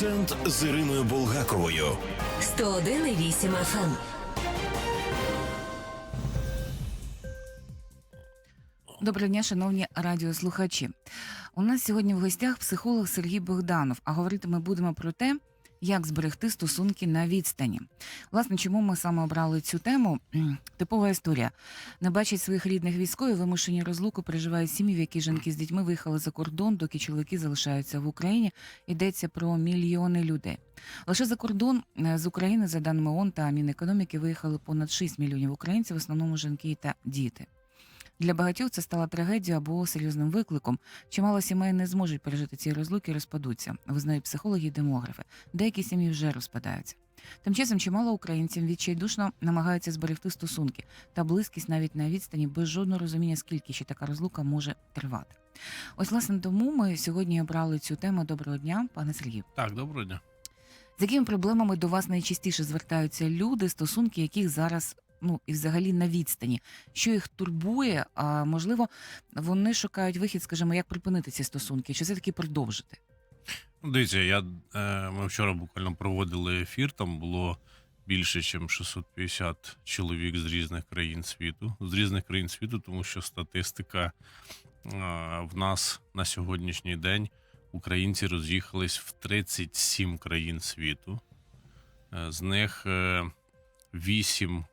Акцент з Іриною Булгаковою. 101,8 FM. Доброго дня, шановні радіослухачі. У нас сьогодні в гостях психолог Сергій Богданов. А говорити ми будемо про те, як зберегти стосунки на відстані. Власне, чому ми саме обрали цю тему? Типова історія. Не бачать своїх рідних військових, вимушені розлуку переживають сім'ї, в які жінки з дітьми виїхали за кордон, доки чоловіки залишаються в Україні. Йдеться про мільйони людей. Лише за кордон е, з України, за даними ООН та Мінекономіки, виїхали понад 6 мільйонів українців, в основному жінки та діти. Для багатьох це стала трагедією або серйозним викликом. Чимало сімей не зможуть пережити ці розлуки і розпадуться, визнають психологи і демографи. Деякі сім'ї вже розпадаються. Тим часом чимало українців відчайдушно намагаються зберегти стосунки та близькість навіть на відстані без жодного розуміння, скільки ще така розлука може тривати. Ось власне тому ми сьогодні обрали цю тему. Доброго дня, пане Сергію. Так, доброго дня. З якими проблемами до вас найчастіше звертаються люди, стосунки яких зараз ну і взагалі на відстані? Що їх турбує? А можливо, вони шукають вихід, скажімо, як припинити ці стосунки, чи все таки продовжити? Ну, Дивіться, я, е, ми вчора буквально проводили ефір, там було більше, ніж 650 чоловік з різних країн світу. З різних країн світу, тому що статистика е, в нас на сьогоднішній день українці роз'їхались в 37 країн світу. Е, З них е, 8, е,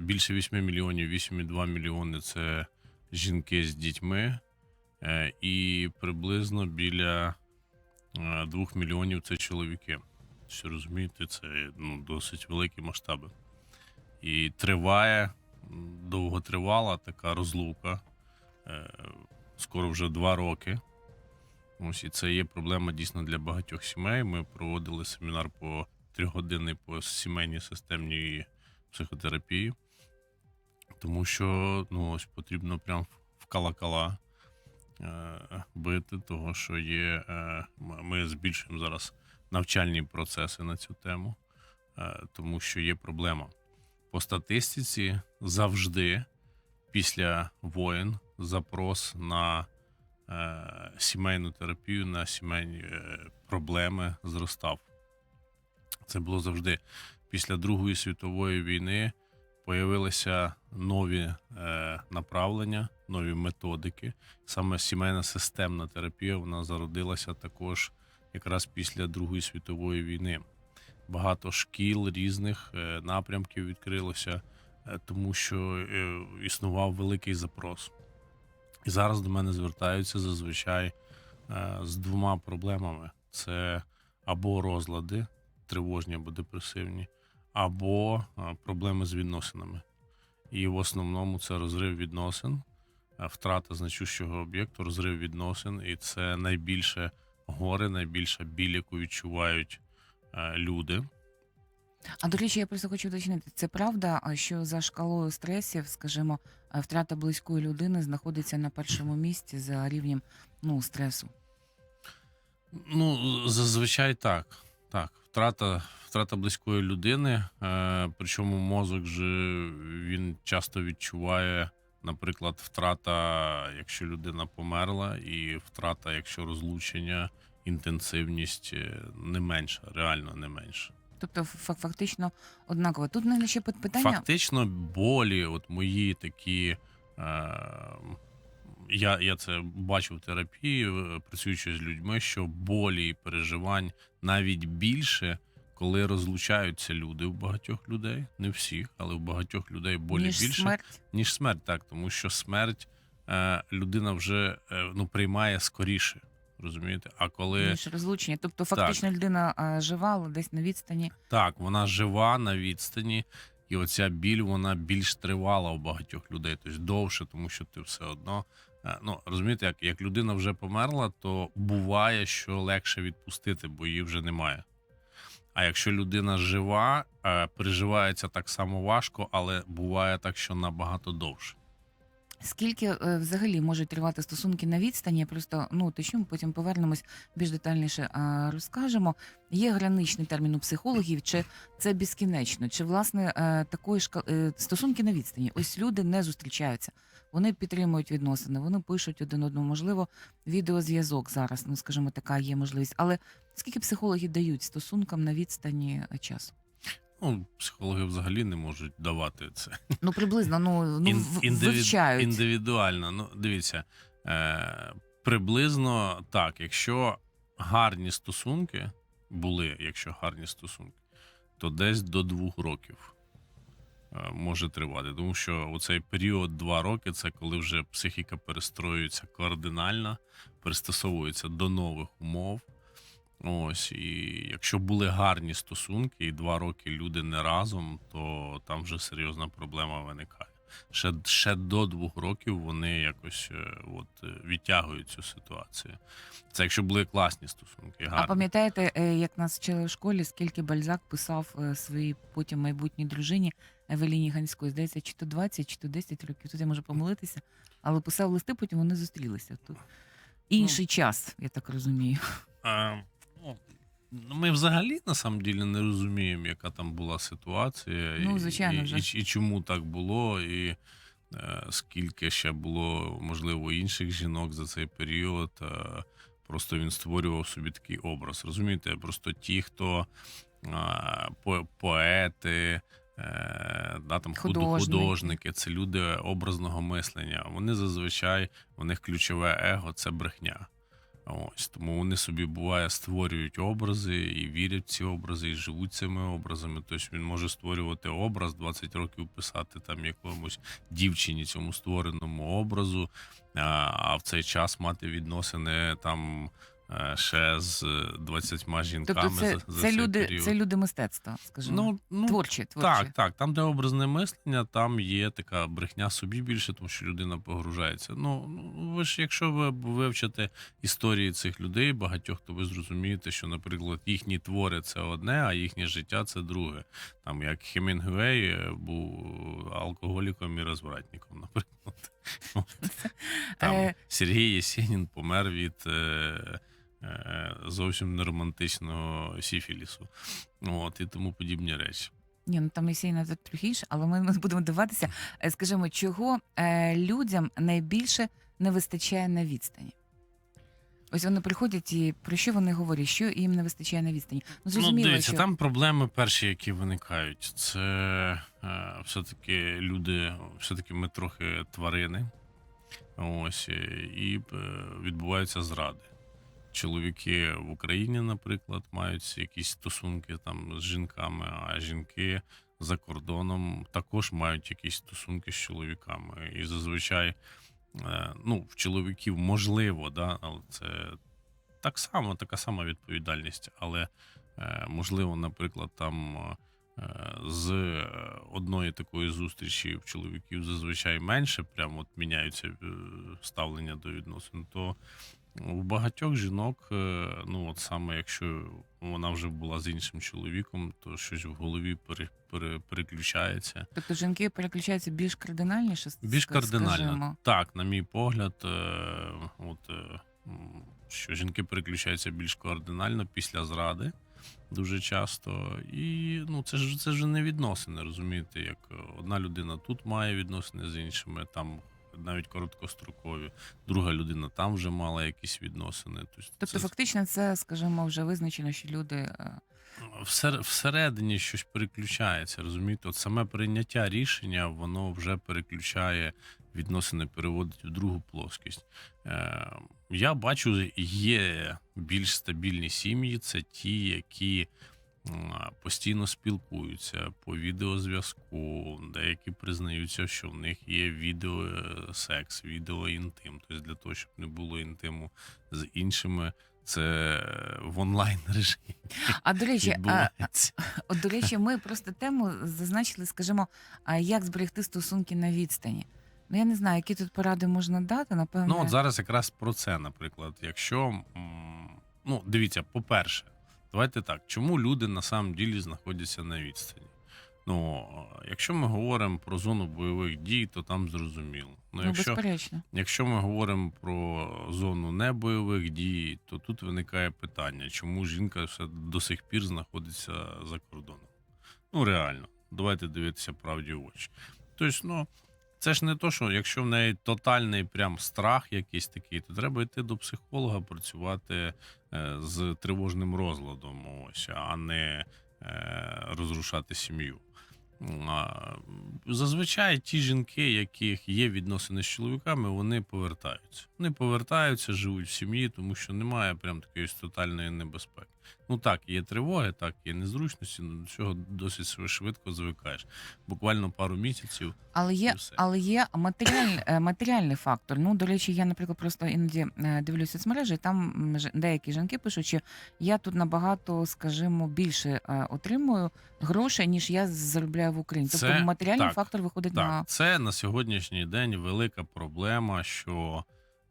більше 8 мільйонів, 8,2 мільйони це жінки з дітьми, е, і приблизно біля е, 2 мільйонів це чоловіки. Що розумієте, це ну, досить великі масштаби. І триває, довготривала така розлука. Е, Скоро вже два роки. Ось і це є проблема дійсно для багатьох сімей. Ми проводили семінар по трьохгодинний по сімейній системній психотерапії, тому що ну, ось потрібно прям в калакала е, бити, того що є. Е, ми збільшуємо зараз навчальні процеси на цю тему, е, тому що є проблема. По статистиці завжди після воєн запрос на сімейну терапію, на сімейні проблеми зростав. Це було завжди. Після Другої світової війни появилися нові е, направлення, нові методики. Саме сімейна системна терапія вона зародилася також якраз після Другої світової війни. Багато шкіл різних е, напрямків відкрилося, е, тому що існував великий запрос. І зараз до мене звертаються зазвичай з двома проблемами: це або розлади, тривожні або депресивні, або е, проблеми з відносинами. І в основному це розрив відносин, е, втрата значущого об'єкту, розрив відносин, і це найбільше горе, найбільша біль, яку відчувають е, люди. А до речі, я просто хочу уточнити, це правда, що за шкалою стресів, скажімо, втрата близької людини знаходиться на першому місці за рівнем ну стресу. Ну, зазвичай так. Так, втрата, втрата близької людини. Е, причому мозок же він часто відчуває, наприклад, втрата, якщо людина померла, і втрата, якщо розлучення, інтенсивність е, не менша, реально не менша. Тобто, фа- фактично однаково. Тут мене ще питання. Фактично, болі, от мої такі. Е, я, я це бачу в терапії, е, працюючи з людьми, що болі і переживань навіть більше, коли розлучаються люди у багатьох людей, не всіх, але у багатьох людей болі ніж більше, смерть. ніж смерть, так, тому що смерть е, людина вже е, ну, приймає скоріше. Розумієте? А коли ніж розлучення. Тобто, фактично людина а, жива, але десь на відстані. Так, вона жива на відстані, і оця біль вона більш тривала у багатьох людей, тобто довше, тому що ти все одно. Е, Ну розумієте, як, як людина вже померла, то буває, що легше відпустити, бо її вже немає. А якщо людина жива, е, переживається так само важко, але буває так, що набагато довше. Скільки е, взагалі можуть тривати стосунки на відстані? Просто ну уточню, потім повернемось більш детальніше розкажемо. Є граничний термін у психологів, чи це безкінечно? Чи власне е, такої шка... е, стосунки на відстані? Ось люди не зустрічаються, вони підтримують відносини, вони пишуть один одному. Можливо, відеозв'язок зараз, ну скажімо, така є можливість. Але скільки психологи дають стосункам на відстані е, часу? Ну, психологи взагалі не можуть давати це. Ну приблизно, ну, ну Ін- індивід- вивчають. Індивідуально. Ну, дивіться, е, приблизно так, якщо гарні стосунки були, якщо гарні стосунки, то десь до двох років е, може тривати. Тому що у цей період два роки це коли вже психіка перестроюється кардинально, пристосовується до нових умов. Ось, і якщо були гарні стосунки, і два роки люди не разом, то там вже серйозна проблема виникає. Ще, ще до двох років вони якось е, от, е, відтягують цю ситуацію. Це якщо були класні стосунки, гарні. А пам'ятаєте, е, як нас вчили в школі, скільки Бальзак писав своїй потім майбутній дружині Евеліні Ганської? Здається, чи то 20, чи то 10 років. Тут я можу помилитися, але писав листи, потім вони зустрілися. Тут інший час, я так розумію. А, ну, ну, ми взагалі на самом ділі не розуміємо, яка там була ситуація, Ну, звичайно і, вже. і, і чому так було, і е, скільки ще було, можливо, інших жінок за цей період. Е, просто він створював собі такий образ. Розумієте? Просто ті, хто е, по, поети. е, Да, там худ- Художники. художники, це люди образного мислення. Вони зазвичай у них ключове его це брехня. Ось тому вони собі буває створюють образи і вірять в ці образи, і живуть цими образами. Тобто він може створювати образ, 20 років писати там якомусь дівчині цьому створеному образу, а, в цей час мати відносини там е, ще з 20 жінками. Тобто, це, за, за це цей люди, період. це люди мистецтва, скажімо. Ну, ну творчі, творчі. так, так. Там, де образне мислення, там є така брехня собі більше, тому що людина погружається. Ну, ну ви ж, якщо ви вивчите історії цих людей, багатьох, то ви зрозумієте, що, наприклад, їхні твори це одне, а їхнє життя це друге. Там як Хемінгуей е, був алкоголіком і розвратником, наприклад. Там Е. Сергій Єсенін помер від. Е, е, Зовсім неромантичного сіфілісу, от і тому подібні речі. Ні, ну там Єсейна це трохи інше, але ми ми будемо дивитися, е, скажімо, чого е, людям найбільше не вистачає на відстані. Ось вони приходять і про що вони говорять, що їм не вистачає на відстані. Ну, Ну, дивіться, що там проблеми перші, які виникають, це е, все-таки люди, все-таки ми трохи тварини. Ось, е, і е, відбуваються зради. Чоловіки в Україні, наприклад, мають якісь стосунки там з жінками, а жінки за кордоном також мають якісь стосунки з чоловіками. І зазвичай, ну, в чоловіків можливо, да, але це так само, така сама відповідальність. Але е, можливо, наприклад, там е, з е, одної такої зустрічі в чоловіків зазвичай менше, прямо от міняються е, ставлення до відносин, то у багатьох жінок, е, ну от саме якщо вона вже була з іншим чоловіком, то щось в голові пере, пере, переключається. тобто жінки переключаються більш кардинальніше, Більш ска- кардинально. скажімо. Так, на мій погляд, е, от, е, м, що жінки переключаються більш кардинально після зради дуже часто. І ну, це ж це ж не відносини, розумієте, як е, одна людина тут має відносини з іншими, там навіть короткострокові, друга людина там вже мала якісь відносини. Тобто, Тобто, це фактично, це, скажімо, вже визначено, що люди е, всередині щось переключається, розумієте? От саме прийняття рішення, воно вже переключає відносини, переводить в другу плоскість. Е, я бачу, є більш стабільні сім'ї, це ті, які постійно спілкуються по відеозв'язку, деякі признаються, що в них є відеосекс, відеоінтим. Тобто для того, щоб не було інтиму з іншими, це в онлайн режимі А до речі, а, от до речі, ми просто тему зазначили, скажімо, а як зберегти стосунки на відстані. Ну я не знаю, які тут поради можна дати. Напевно, Ну, от зараз якраз про це, наприклад. Якщо ну, дивіться, по-перше, давайте так, чому люди на самом ділі знаходяться на відстані? Ну, якщо ми говоримо про зону бойових дій, то там зрозуміло. Ну, Ну, якщо, безперечно. якщо ми говоримо про зону небойових дій, то тут виникає питання, чому жінка все до сих пір знаходиться за кордоном. Ну, реально, давайте дивитися правді в очі. Тобто, ну, це ж не то, що якщо в неї тотальний прям страх якийсь такий, то треба йти до психолога працювати е, з тривожним розладом, ось, а не е, розрушати сім'ю. Зазвичай ті жінки, яких є відносини з чоловіками, вони повертаються. Вони повертаються, живуть в сім'ї, тому що немає прям такої тотальної небезпеки. Ну так, є тривоги, так, є незручності, але до цього досить швидко звикаєш. Буквально пару місяців. Але є, все. але є матеріаль, е, матеріальний фактор. Ну, до речі, я, наприклад, просто іноді е, дивлюся соцмережі, і там деякі жінки пишуть, що я тут набагато, скажімо, більше е, отримую грошей, ніж я заробляю в Україні. Це тобто матеріальний так, фактор виходить Так, на це на сьогоднішній день велика проблема, що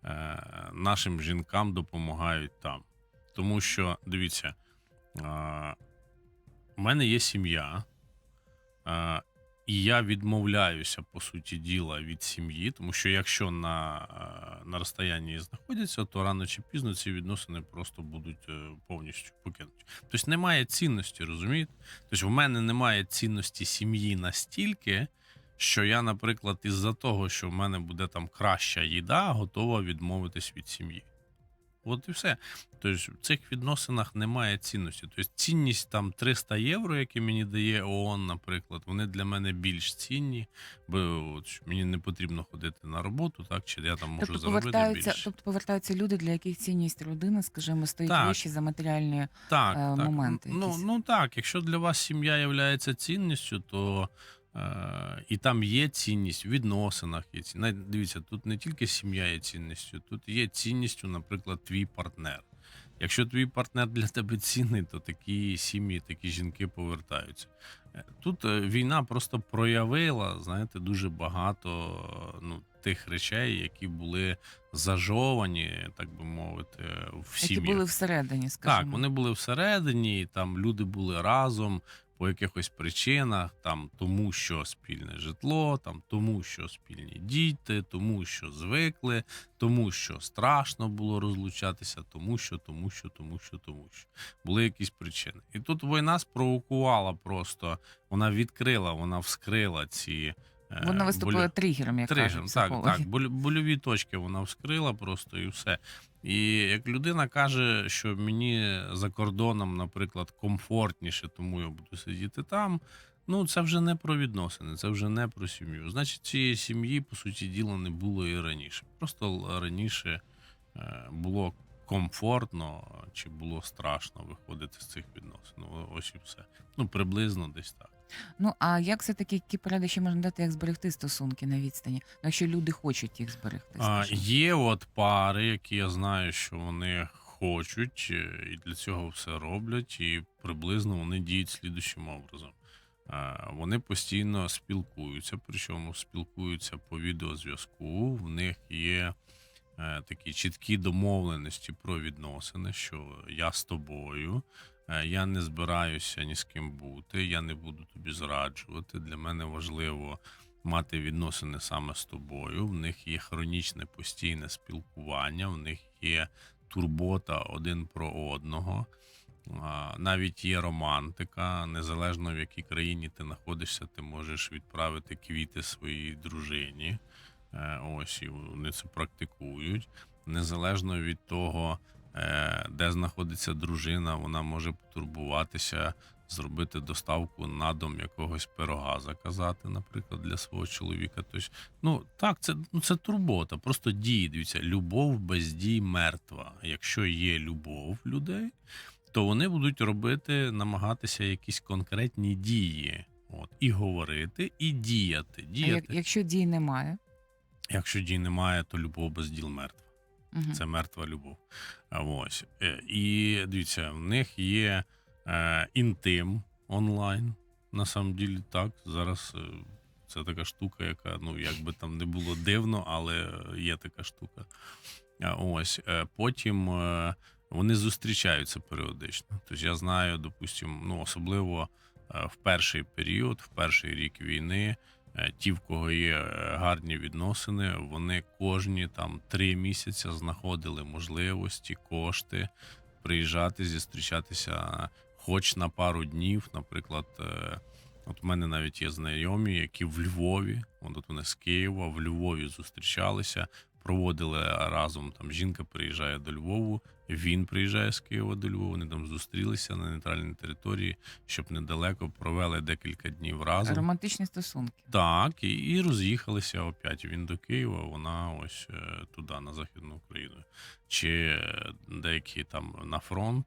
е, нашим жінкам допомагають там. Тому що, дивіться, е, в мене є сім'я, е, і я відмовляюся, по суті діла, від сім'ї, тому що якщо на, е, на розстоянні знаходяться, то рано чи пізно ці відносини просто будуть е, повністю покинуті. Тобто немає цінності, розумієте? Тобто в мене немає цінності сім'ї настільки, що я, наприклад, із-за того, що в мене буде там краща їда, готова відмовитись від сім'ї. От і все. Тобто в цих відносинах немає цінності. Тобто цінність там 300 євро, які мені дає ООН, наприклад, вони для мене більш цінні, бо от, мені не потрібно ходити на роботу, так чи я там можу тобто заробити більше. тобто повертаються люди, для яких цінність родини, скажімо, стоїть Так. вище за матеріальні. так, е, так. моменти Ну, ну так, якщо для вас сім'я є цінністю, то е, і там є цінність в відносинах. Є ці... Дивіться, тут не тільки сім'я є цінністю, тут є цінністю, наприклад, твій партнер. Якщо твій партнер для тебе цінний, то такі сім'ї, такі жінки повертаються. Е, Тут е, війна просто проявила, знаєте, дуже багато ну, тих речей, які були зажовані, так би мовити, в Які були всередині, скажімо. Так, вони були всередині, там люди були разом по якихось причинах, там тому, що спільне житло, там тому, що спільні діти, тому що звикли, тому що страшно було розлучатися, тому що, тому що, тому що, тому що були якісь причини. І тут війна спровокувала просто, вона відкрила, вона вскрила ці. е, Вона виступує болю- тригером, як Тригер, кажуть так, так. боль- Больові точки вона вскрила просто і все. І як людина каже, що мені за кордоном, наприклад, комфортніше, тому я буду сидіти там. Ну, це вже не про відносини, це вже не про сім'ю. Значить, цієї сім'ї, по суті діла, не було і раніше. Просто раніше е, було комфортно чи було страшно виходити з цих відносин. Ну, ось і все. Ну, приблизно десь так. Ну а як все таки які поради ще можна дати, як зберегти стосунки на відстані? Ну, якщо люди хочуть їх зберегти, А, скажімо. є от пари, які я знаю, що вони хочуть, е, і для цього все роблять, і приблизно вони діють слідущим образом. А, Вони постійно спілкуються, причому спілкуються по відеозв'язку. В них є е, такі чіткі домовленості про відносини, що я з тобою, е, я не збираюся ні з ким бути, я не буду тобі зраджувати. Для мене важливо мати відносини саме з тобою. В них є хронічне постійне спілкування, в них є турбота один про одного. Навіть є романтика, незалежно в якій країні ти знаходишся, ти можеш відправити квіти своїй дружині. Е, Ось і вони це практикують. Незалежно від того, е, де знаходиться дружина, вона може потурбуватися, зробити доставку на дом якогось пирога, заказати, наприклад, для свого чоловіка. Тобто, ну так, це ну це турбота. Просто дії. Дивіться, любов без дій мертва. Якщо є любов людей, то вони будуть робити, намагатися якісь конкретні дії. От, і говорити, і діяти. А як, якщо дій немає, Якщо дій немає, то любов без діл мертва. Мгм. Це мертва любов. Ось. Е, І дивіться, в них є е, інтим онлайн. На самом ділі, так. Зараз е, це така штука, яка, ну, як би там не було дивно, але є така штука. Ось. Е, Потім е, вони зустрічаються періодично. Тобто я знаю, допустимо, ну, особливо в перший період, в перший рік війни. Е, Ті, в кого є е, гарні відносини, вони кожні там три місяці знаходили можливості, кошти приїжджати, зустрічатися хоч на пару днів. Наприклад, е, от в мене навіть є знайомі, які в Львові, от вони з Києва, в Львові зустрічалися, проводили разом. Там жінка приїжджає до Львову, він приїжджає з Києва до Львова. Вони там зустрілися на нейтральній території, щоб недалеко провели декілька днів разом. Романтичні стосунки. Так, і, і роз'їхалися опять. Він до Києва, вона ось е, туди, на Західну Україну. Чи е, деякі там на фронт,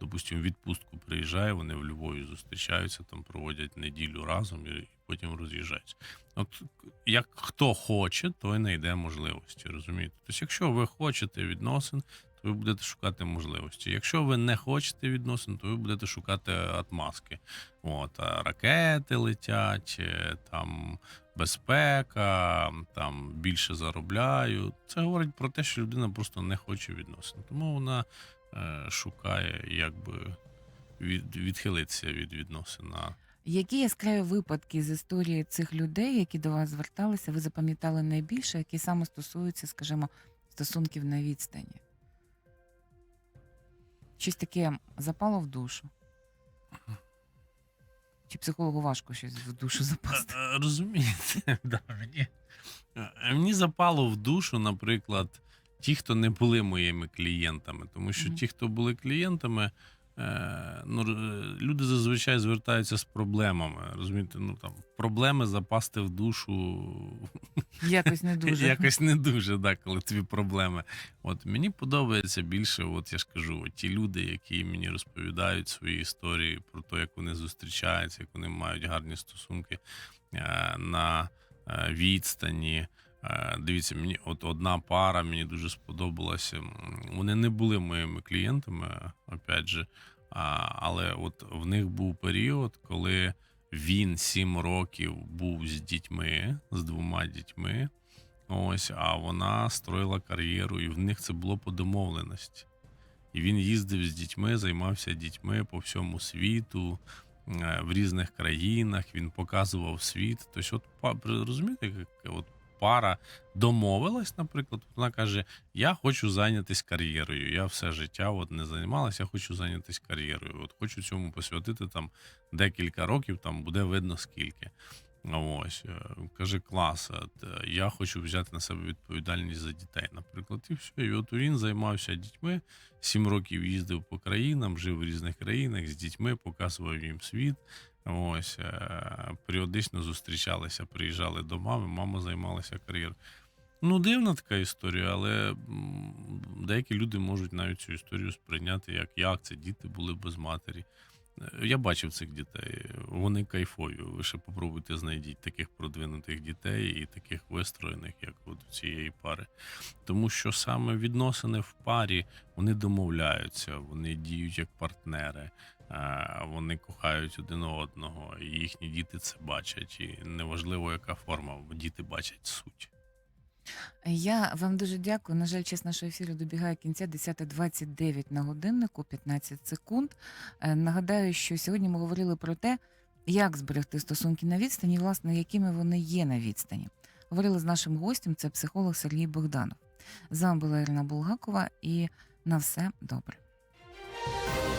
допустимо, відпустку приїжджає, вони в Львові зустрічаються, там проводять неділю разом і потім роз'їжджаються. От як хто хоче, той знайде можливості, розумієте? Тобто, якщо ви хочете відносин, то ви будете шукати можливості. Якщо ви не хочете відносин, то ви будете шукати отмазки. От, ракети летять, е, там безпека, там більше заробляю. Це говорить про те, що людина просто не хоче відносин. Тому вона е, шукає, якби від, відхилитися від відносин. Які яскраві випадки з історії цих людей, які до вас зверталися, ви запам'ятали найбільше, які саме стосуються, скажімо, стосунків на відстані? Щось таке запало в душу? Чи психологу важко щось в душу запасти? Е, е, Розумієте, да, мені, е, мені запало в душу, наприклад, ті, хто не були моїми клієнтами. Тому що ті, хто були клієнтами, е, ну, люди зазвичай звертаються з проблемами. Розумієте, ну там проблеми запасти в душу Якось не дуже. Якось не дуже, да, коли тобі проблеми. От мені подобається більше, от я ж кажу, от ті люди, які мені розповідають свої історії про те, як вони зустрічаються, як вони мають гарні стосунки е, на е, відстані. Е, Дивіться, мені от одна пара мені дуже сподобалася. Вони не були моїми клієнтами, опять же, але от в них був період, коли він сім років був з дітьми, з двома дітьми. Ось, а вона строїла кар'єру, і в них це було по домовленості. І він їздив з дітьми, займався дітьми по всьому світу, е, в різних країнах. Він показував світ. Тобто, от розумієте, як от пара домовилась, наприклад, вона каже: Я хочу зайнятися кар'єрою. Я все життя от не займалася, я хочу зайнятися кар'єрою. От хочу цьому посвятити там декілька років, там буде видно скільки. Ось е, каже, клас, е, я хочу взяти на себе відповідальність за дітей, наприклад, і все. І от він займався дітьми, сім років їздив по країнам, жив в різних країнах з дітьми, показував їм світ. Ось е, періодично зустрічалися, приїжджали до мами, мама займалася кар'єрою. Ну, дивна така історія, але деякі люди можуть навіть цю історію сприйняти як як це діти були без матері. Е, Я бачив цих дітей. Вони кайфові. Ви ще попробуйте знайдіть таких продвинутих дітей і таких вистроєних, як от у цієї пари. Тому що саме відносини в парі вони домовляються, вони діють як партнери, вони кохають один одного, і їхні діти це бачать. І неважливо, яка форма, діти бачать суть. Я вам дуже дякую. На жаль, час нашого ефіру добігає кінця 10.29 на годиннику, 15 секунд. Е, Нагадаю, що сьогодні ми говорили про те, як зберегти стосунки на відстані, власне, якими вони є на відстані. Говорили з нашим гостем, це психолог Сергій Богданов. З вами була Ірина Булгакова і на все добре.